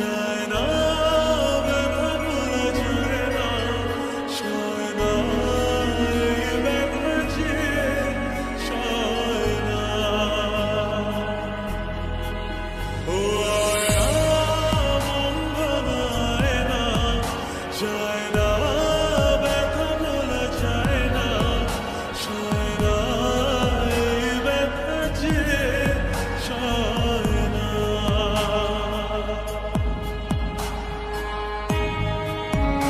treasure oh